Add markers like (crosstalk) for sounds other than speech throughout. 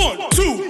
One, two,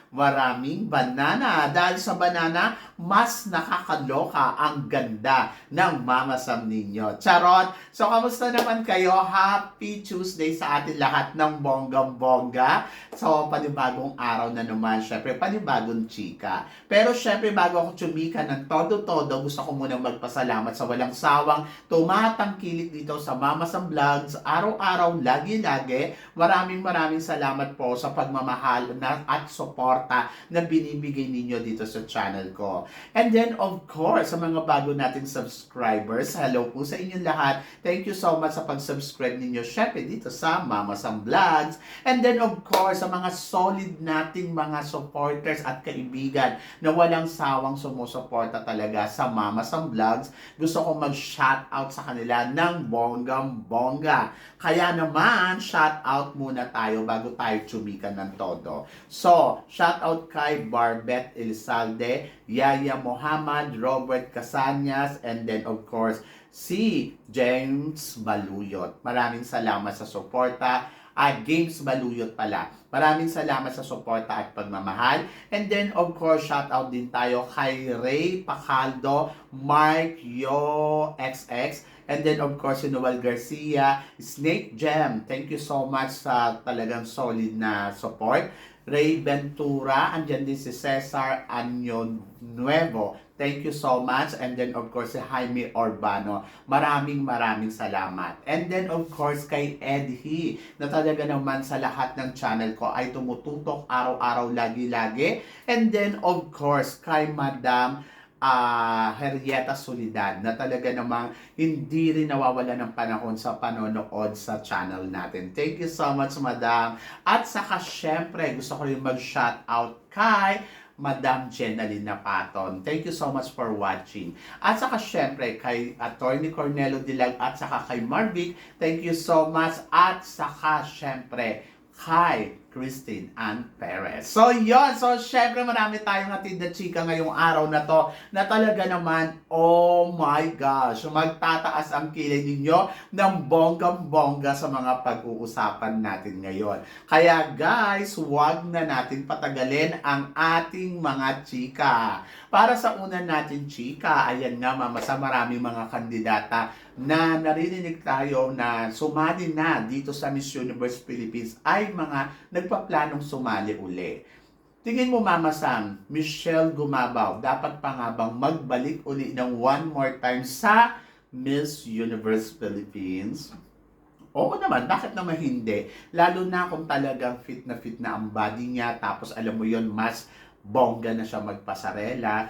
maraming banana. Dahil sa banana, mas nakakaloka ang ganda ng mamasam ninyo. Charot! So, kamusta naman kayo? Happy Tuesday sa atin lahat ng bonggang-bongga. So, panibagong araw na naman. Syempre, panibagong chika. Pero syempre, bago ako tsumika ng todo-todo, gusto ko munang magpasalamat sa walang sawang tumatangkilik dito sa Mamasam Vlogs. Araw-araw, lagi-lagi. Maraming maraming salamat po sa pagmamahal na at support na binibigay ninyo dito sa channel ko. And then, of course, sa mga bago nating subscribers, hello po sa inyong lahat. Thank you so much sa pag-subscribe ninyo, syempre, dito sa Mama Sam Vlogs. And then, of course, sa mga solid nating mga supporters at kaibigan na walang sawang sumusuporta talaga sa Mama Sam Vlogs, gusto ko mag-shoutout sa kanila ng bonggang-bongga. Kaya naman, shoutout muna tayo bago tayo chumika ng todo. So, shoutout kay Barbet Elizalde, Yaya Muhammad, Robert Casanyas, and then of course, si James Baluyot. Maraming salamat sa suporta. Ah, James Baluyot pala. Maraming salamat sa suporta at pagmamahal. And then, of course, shout out din tayo kay Ray Pacaldo, Mark Yo XX, and then, of course, si Noel Garcia, Snake Gem. Thank you so much sa talagang solid na support. Ray Ventura, andyan din si Cesar Anyon Nuevo. Thank you so much. And then, of course, si Jaime Urbano. Maraming maraming salamat. And then, of course, kay Ed He, na talaga naman sa lahat ng channel ko ay tumututok araw-araw, lagi-lagi. And then, of course, kay Madam ah Henrietta Solidad na talaga namang hindi rin nawawala ng panahon sa panonood sa channel natin. Thank you so much, Madam. At saka, syempre, gusto ko rin mag-shout out kay Madam Jenaline Napaton. Thank you so much for watching. At saka syempre kay Attorney Cornelo Dilag at saka kay Marvic, thank you so much. At saka syempre kay Christine Ann Perez. So, yon So, syempre marami tayong hatid na chika ngayong araw na to na talaga naman, oh my gosh, magtataas ang kilay ninyo ng bonggang-bongga sa mga pag-uusapan natin ngayon. Kaya guys, huwag na natin patagalin ang ating mga chika. Para sa una natin chika, ayan nga mama, sa maraming mga kandidata na naririnig tayo na sumali na dito sa Miss Universe Philippines ay mga nagpaplanong sumali uli. Tingin mo Mama Sam, Michelle Gumabaw, dapat pa nga bang magbalik uli ng one more time sa Miss Universe Philippines? Oo naman, bakit naman hindi? Lalo na kung talagang fit na fit na ang body niya, tapos alam mo yon mas bongga na siya magpasarela.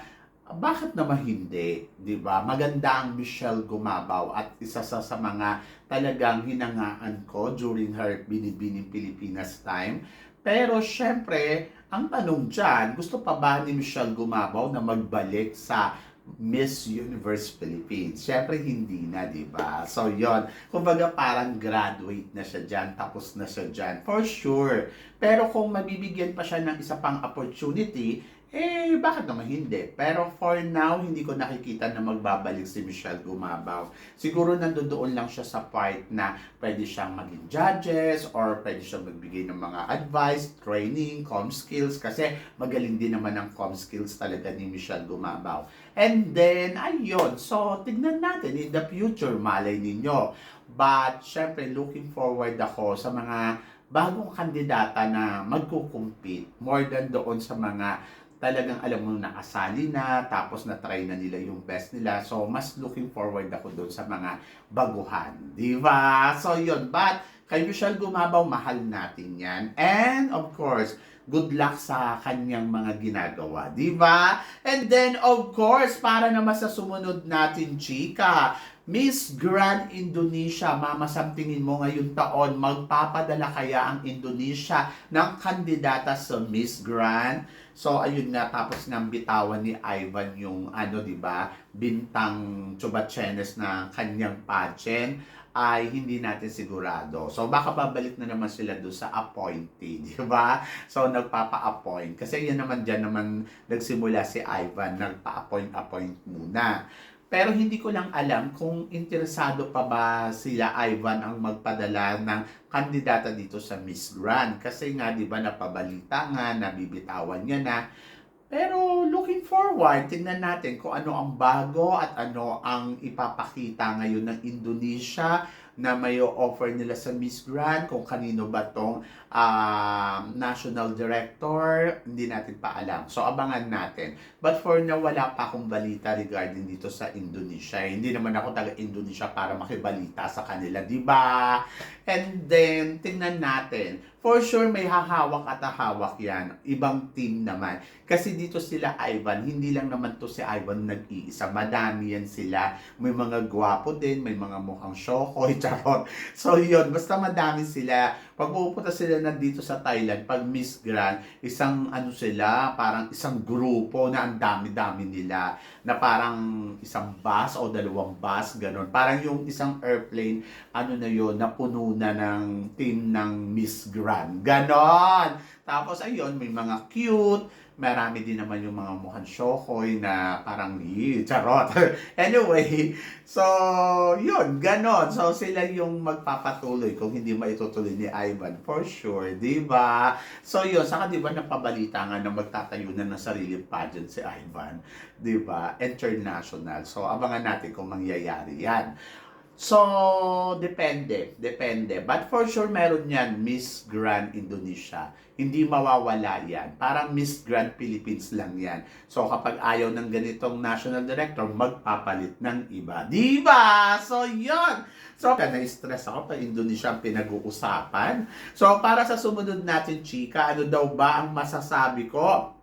Bakit naman hindi? 'Di ba? Maganda ang Michelle Gumabaw at isa sa, sa mga talagang hinangaan ko during her Binibining Pilipinas time. Pero syempre, ang tanong dyan, gusto pa ba ni Michelle Gumabaw na magbalik sa Miss Universe Philippines. Siyempre, hindi na, di ba? So, yon Kumbaga, parang graduate na siya dyan, tapos na siya dyan. For sure. Pero kung mabibigyan pa siya ng isa pang opportunity, eh, bakit naman hindi? Pero for now, hindi ko nakikita na magbabalik si Michelle Gumabaw. Siguro nandoon lang siya sa part na pwede siyang maging judges or pwede siyang magbigay ng mga advice, training, com skills kasi magaling din naman ang com skills talaga ni Michelle Gumabaw. And then, ayun. So, tignan natin in the future, malay ninyo. But, syempre, looking forward ako sa mga bagong kandidata na magkukumpit more than doon sa mga talagang alam mo nakasali na, tapos na-try na nila yung best nila. So, mas looking forward ako doon sa mga baguhan. Di ba? So, yun. But, kay Michelle Gumabaw, mahal natin yan. And, of course, good luck sa kanyang mga ginagawa. Di ba? And then, of course, para naman sa sumunod natin, chika, Miss Grand Indonesia, Mama Sam, tingin mo ngayon taon, magpapadala kaya ang Indonesia ng kandidata sa Miss Grand? So, ayun nga, tapos nang bitawan ni Ivan yung, ano, di ba, bintang Chubachenes na kanyang pageant ay hindi natin sigurado. So, baka babalik na naman sila doon sa appointee, di ba? So, nagpapa-appoint. Kasi yan naman dyan naman nagsimula si Ivan, nagpa-appoint-appoint muna. Pero hindi ko lang alam kung interesado pa ba sila Ivan ang magpadala ng kandidata dito sa Miss Grand. Kasi nga, di ba, napabalita nga, nabibitawan niya na. Pero looking forward, tingnan natin kung ano ang bago at ano ang ipapakita ngayon ng Indonesia na may offer nila sa Miss Grand, kung kanino ba tong um, national director, hindi natin pa alam. So, abangan natin. But for now, wala pa akong balita regarding dito sa Indonesia. Hindi naman ako taga-Indonesia para makibalita sa kanila, di ba? And then, tingnan natin. For sure, may hahawak at hahawak yan. Ibang team naman. Kasi dito sila Ivan, hindi lang naman to si Ivan nag-iisa. Madami yan sila. May mga gwapo din, may mga mukhang shokoy, (laughs) charot. So, yun. Basta madami sila. Pag pupunta sila nandito sa Thailand, pag Miss Grand, isang ano sila, parang isang grupo na ang dami-dami nila. Na parang isang bus o dalawang bus, ganun. Parang yung isang airplane, ano na yun, napuno na ng team ng Miss Grand. Ganon! Tapos ayun, may mga cute, marami din naman yung mga mukhang shokoy na parang, "Ih, charot. (laughs) anyway, so, yun, ganon. So, sila yung magpapatuloy kung hindi maitutuloy ni Ivan, for sure, di ba? So, yun, saka di ba napabalita nga na magtatayo na ng sariling pageant si Ivan, di ba? International. So, abangan natin kung mangyayari yan. So, depende. Depende. But for sure, meron yan, Miss Grand Indonesia. Hindi mawawala yan. Parang Miss Grand Philippines lang yan. So, kapag ayaw ng ganitong national director, magpapalit ng iba. Di ba? So, yon So, na-stress ako pa Indonesia ang pinag-uusapan. So, para sa sumunod natin, chika, ano daw ba ang masasabi ko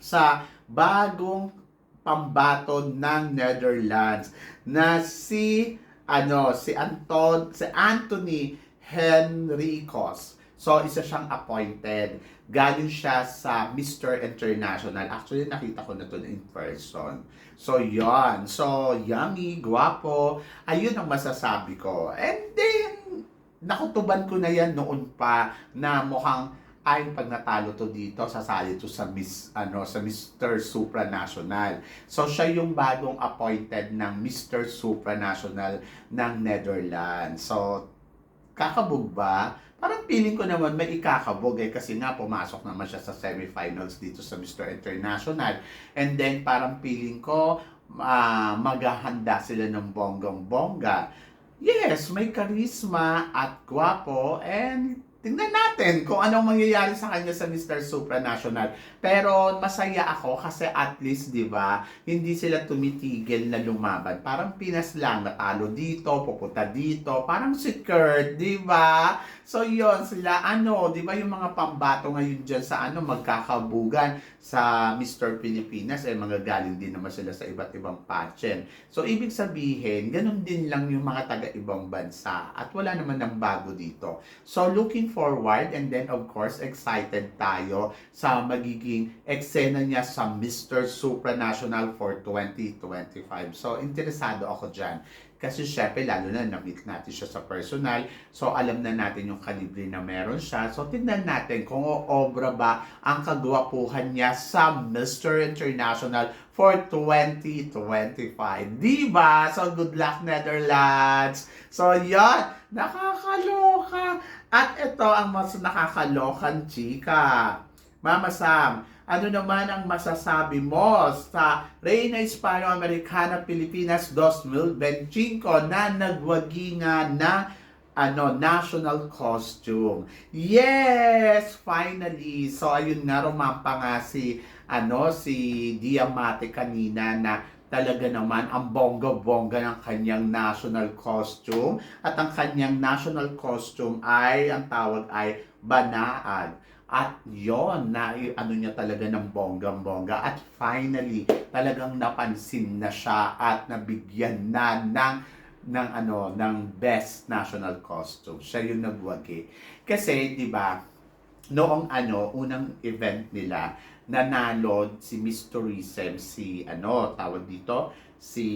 sa bagong pambato ng Netherlands na si ano si Anton si Anthony Henricos. So isa siyang appointed. Galing siya sa Mr. International. Actually nakita ko na to in person. So yon. So yummy, guwapo. Ayun ang masasabi ko. And then nakutuban ko na yan noon pa na mukhang ay pag natalo to dito, sasali to sa Miss ano sa Mr. Supranational. So siya yung bagong appointed ng Mr. Supranational ng Netherlands. So kakabog ba? Parang feeling ko naman may ikakabog eh kasi nga pumasok naman siya sa semifinals dito sa Mr. International. And then parang feeling ko ah, maghahanda sila ng bonggang-bongga. Yes, may karisma at gwapo and tingnan natin kung anong mangyayari sa kanya sa Mr. Supranational. Pero masaya ako kasi at least, di ba, hindi sila tumitigil na lumaban. Parang Pinas lang, natalo dito, pupunta dito, parang si Kurt, di ba? So yon sila, ano, di ba yung mga pambato ngayon dyan sa ano, magkakabugan sa Mr. Pilipinas, eh mga galing din naman sila sa iba't ibang pageant. So ibig sabihin, ganun din lang yung mga taga-ibang bansa at wala naman ng bago dito. So looking forward and then of course excited tayo sa magiging eksena niya sa Mr. Supranational for 2025. So interesado ako dyan. Kasi syempre, lalo na na-meet natin siya sa personal. So, alam na natin yung kalibre na meron siya. So, tignan natin kung obra ba ang kagwapuhan niya sa Mr. International for 2025. Diba? So, good luck, Netherlands! So, yan. Nakakaloka. At ito ang mas nakakalokan, chika. Mama Sam, ano naman ang masasabi mo sa Reina Hispano-Americana Pilipinas 2025 na nagwagi nga ng ano, national costume. Yes! Finally! So, ayun nga, rumampa nga si, ano, si Diamante kanina na talaga naman ang bongga-bongga ng kanyang national costume. At ang kanyang national costume ay, ang tawag ay banaag. At yon na ano niya talaga ng bonggang-bongga. At finally, talagang napansin na siya at nabigyan na ng ng ano ng best national costume. Siya yung nagwagi. Kasi 'di ba, noong ano unang event nila nanalo si Miss Tourism si ano tawag dito si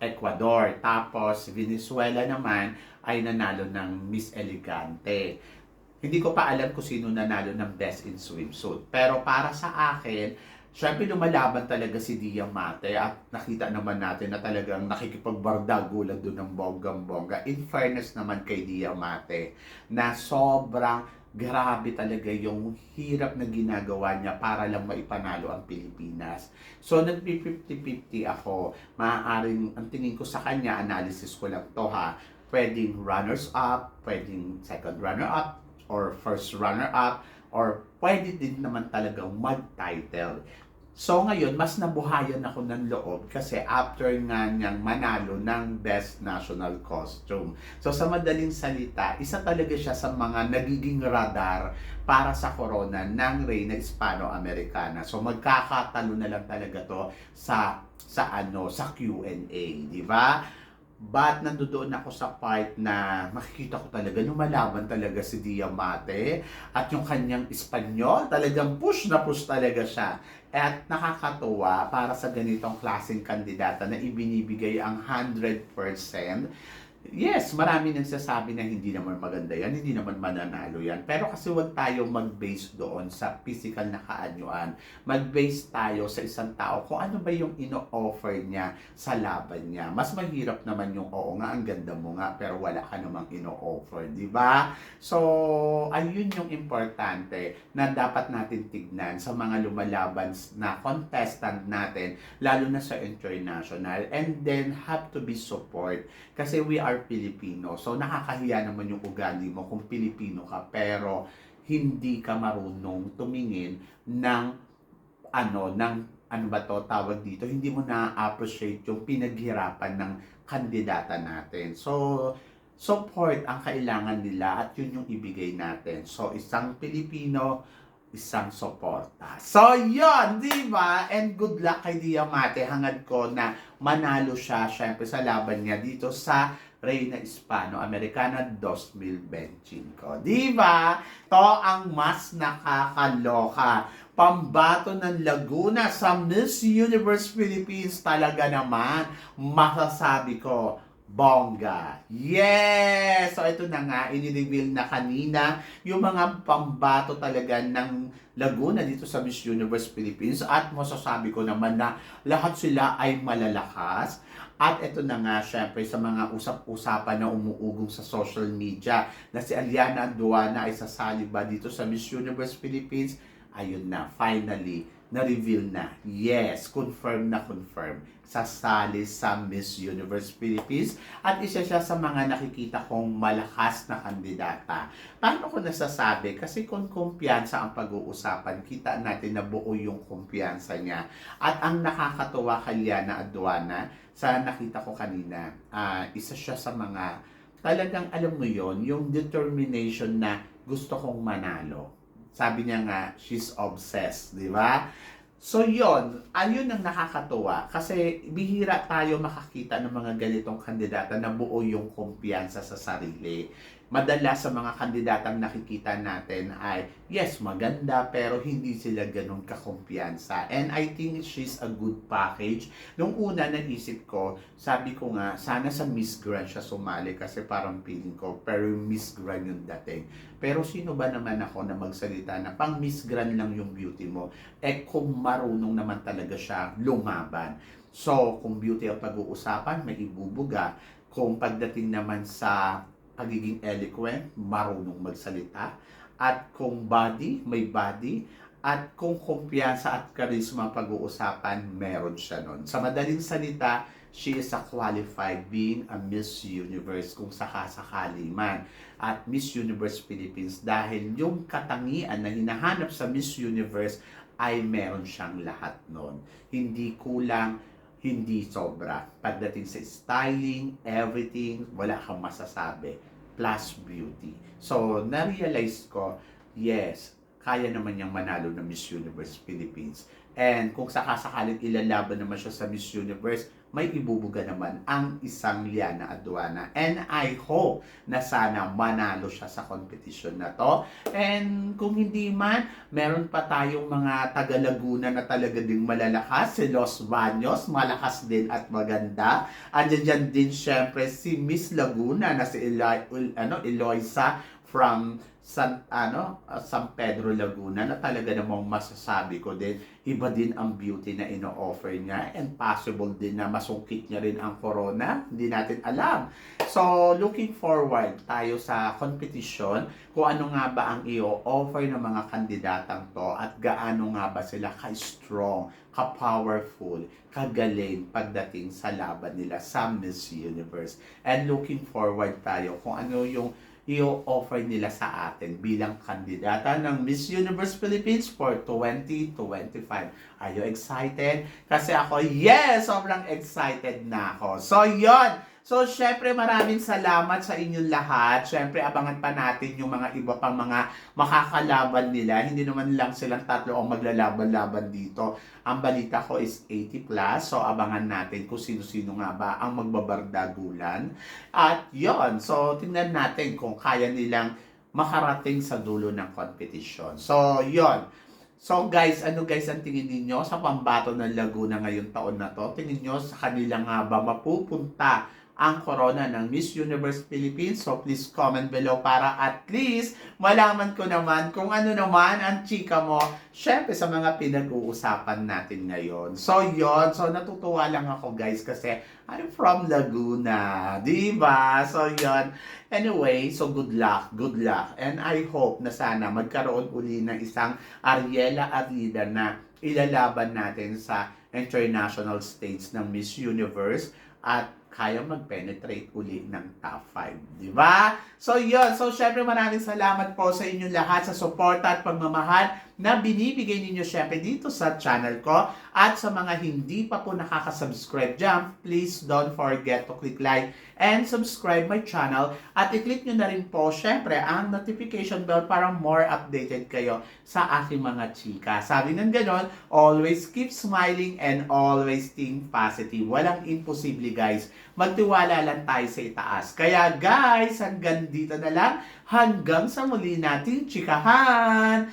Ecuador. Tapos Venezuela naman ay nanalo ng Miss Elegante. Hindi ko pa alam kung sino nanalo ng best in swimsuit. Pero para sa akin Siyempre lumalaban talaga si Diamante at nakita naman natin na talagang nakikipagbardagulan doon ng bonggang-bongga. In fairness naman kay Diamante na sobrang grabe talaga yung hirap na ginagawa niya para lang maipanalo ang Pilipinas. So, nagpi-50-50 ako. Maaaring, ang tingin ko sa kanya, analysis ko lang to ha, pwedeng runners-up, pwedeng second runner-up, or first runner-up, or pwede din naman talagang mag-title. So ngayon, mas nabuhayan ako ng loob kasi after nga niyang manalo ng Best National Costume. So sa madaling salita, isa talaga siya sa mga nagiging radar para sa corona ng Reyna Hispano-Americana. So magkakatalo na lang talaga to sa sa ano, sa Q&A, di ba? But nandoon ako sa part na makikita ko talaga lumalaban talaga si Diamante at yung kanyang Espanyol talagang push na push talaga siya. At nakakatuwa para sa ganitong klaseng kandidata na ibinibigay ang 100%. Yes, marami nagsasabi na hindi naman maganda yan, hindi naman mananalo yan. Pero kasi wag tayo mag-base doon sa physical na kaanyuan. Mag-base tayo sa isang tao kung ano ba yung ino-offer niya sa laban niya. Mas mahirap naman yung, oo nga, ang ganda mo nga, pero wala ka namang ino-offer, di ba? So, ayun yung importante na dapat natin tignan sa mga lumalaban na contestant natin, lalo na sa international. And then, have to be support. Kasi we are Filipino. So, nakakahiya naman yung ugali mo kung Pilipino ka, pero hindi ka marunong tumingin ng ano, ng ano ba to tawag dito, hindi mo na-appreciate yung pinaghirapan ng kandidata natin. So, support ang kailangan nila at yun yung ibigay natin. So, isang Pilipino, isang suporta. So, yon di ba? And good luck kay Diamante. Hangad ko na manalo siya, syempre, sa laban niya dito sa Reyna Hispano-Americana 2025. Di ba? To ang mas nakakaloka. Pambato ng Laguna sa Miss Universe Philippines talaga naman. Masasabi ko, bongga. Yes! So ito na nga, inireveal na kanina yung mga pambato talaga ng Laguna dito sa Miss Universe Philippines at masasabi ko naman na lahat sila ay malalakas. At ito na nga, syempre, sa mga usap-usapan na umuugong sa social media na si Aliana Duana ay sasali ba dito sa Miss Universe Philippines? Ayun na, finally, na-reveal na. Yes, confirm na confirm. Sasali sa Miss Universe Philippines at isa siya sa mga nakikita kong malakas na kandidata. Paano ko nasasabi? Kasi kung kumpiyansa ang pag-uusapan, kita natin na buo yung kumpiyansa niya. At ang nakakatuwa kay Liana Aduana, sa nakita ko kanina, ah, isa siya sa mga talagang alam mo yon yung determination na gusto kong manalo. Sabi niya nga, she's obsessed, di ba? So yon, ayun ang nakakatuwa kasi bihira tayo makakita ng mga ganitong kandidata na buo yung kumpiyansa sa sarili. Madalas sa mga kandidatang nakikita natin ay, yes, maganda, pero hindi sila ganun kakumpiyansa. And I think she's a good package. Nung una, naisip ko, sabi ko nga, sana sa Miss Grand siya sumali kasi parang feeling ko, pero Miss Grand yung dating. Pero sino ba naman ako na magsalita na pang Miss Grand lang yung beauty mo? Eh kung marunong naman talaga siya lumaban. So, kung beauty ang pag-uusapan, may ibubuga. Kung pagdating naman sa pagiging eloquent, marunong magsalita, at kung body, may body, at kung kumpiyansa at charisma ang pag-uusapan, meron siya nun. Sa madaling salita, she is a qualified being a Miss Universe kung sakasakali man. At Miss Universe Philippines dahil yung katangian na hinahanap sa Miss Universe ay meron siyang lahat nun. Hindi kulang, hindi sobra. Pagdating sa styling, everything, wala kang masasabi. Plus beauty. So, na-realize ko, yes, kaya naman niyang manalo ng Miss Universe Philippines. And kung sakasakaling ilalaban naman siya sa Miss Universe, may ibubuga naman ang isang Liana Aduana. And I hope na sana manalo siya sa competition na to. And kung hindi man, meron pa tayong mga taga Laguna na talaga ding malalakas. Si Los Baños, malakas din at maganda. Andiyan dyan din syempre si Miss Laguna na si Eli, ano, Eloisa from San ano uh, San Pedro Laguna na talaga namang masasabi ko din iba din ang beauty na ino-offer niya. And possible din na masungkit niya rin ang corona. Hindi natin alam. So looking forward tayo sa competition kung ano nga ba ang i-offer ng mga kandidatang to at gaano nga ba sila ka-strong ka-powerful kagaling pagdating sa laban nila sa Miss Universe. And looking forward tayo kung ano yung i-offer nila sa atin bilang kandidata ng Miss Universe Philippines for 2025. Are you excited? Kasi ako, yes! Sobrang excited na ako. So, yon So, syempre, maraming salamat sa inyong lahat. Syempre, abangan pa natin yung mga iba pang mga makakalaban nila. Hindi naman lang silang tatlo ang maglalaban-laban dito. Ang balita ko is 80 plus. So, abangan natin kung sino-sino nga ba ang magbabardagulan. At yon So, tingnan natin kung kaya nilang makarating sa dulo ng competition. So, yon So guys, ano guys ang tingin ninyo sa pambato ng Laguna ngayong taon na to? Tingin nyo sa kanila nga ba mapupunta ang corona ng Miss Universe Philippines? So please comment below para at least malaman ko naman kung ano naman ang chika mo syempre sa mga pinag-uusapan natin ngayon. So yon so natutuwa lang ako guys kasi I'm from Laguna, di ba? So yon Anyway, so good luck, good luck. And I hope na sana magkaroon uli ng isang Ariela Arida na ilalaban natin sa international stage ng Miss Universe at kaya mag-penetrate uli ng top 5. Di ba? So, yun. So, syempre maraming salamat po sa inyong lahat sa suporta at pagmamahal na binibigay ninyo syempre dito sa channel ko. At sa mga hindi pa po nakaka-subscribe dyan, please don't forget to click like and subscribe my channel. At i-click nyo na rin po syempre ang notification bell para more updated kayo sa aking mga chika. Sabi ng ganon, always keep smiling and always think positive. Walang imposible guys. Magtiwala lang tayo sa itaas. Kaya guys, hanggang dito na lang. Hanggang sa muli nating chikahan.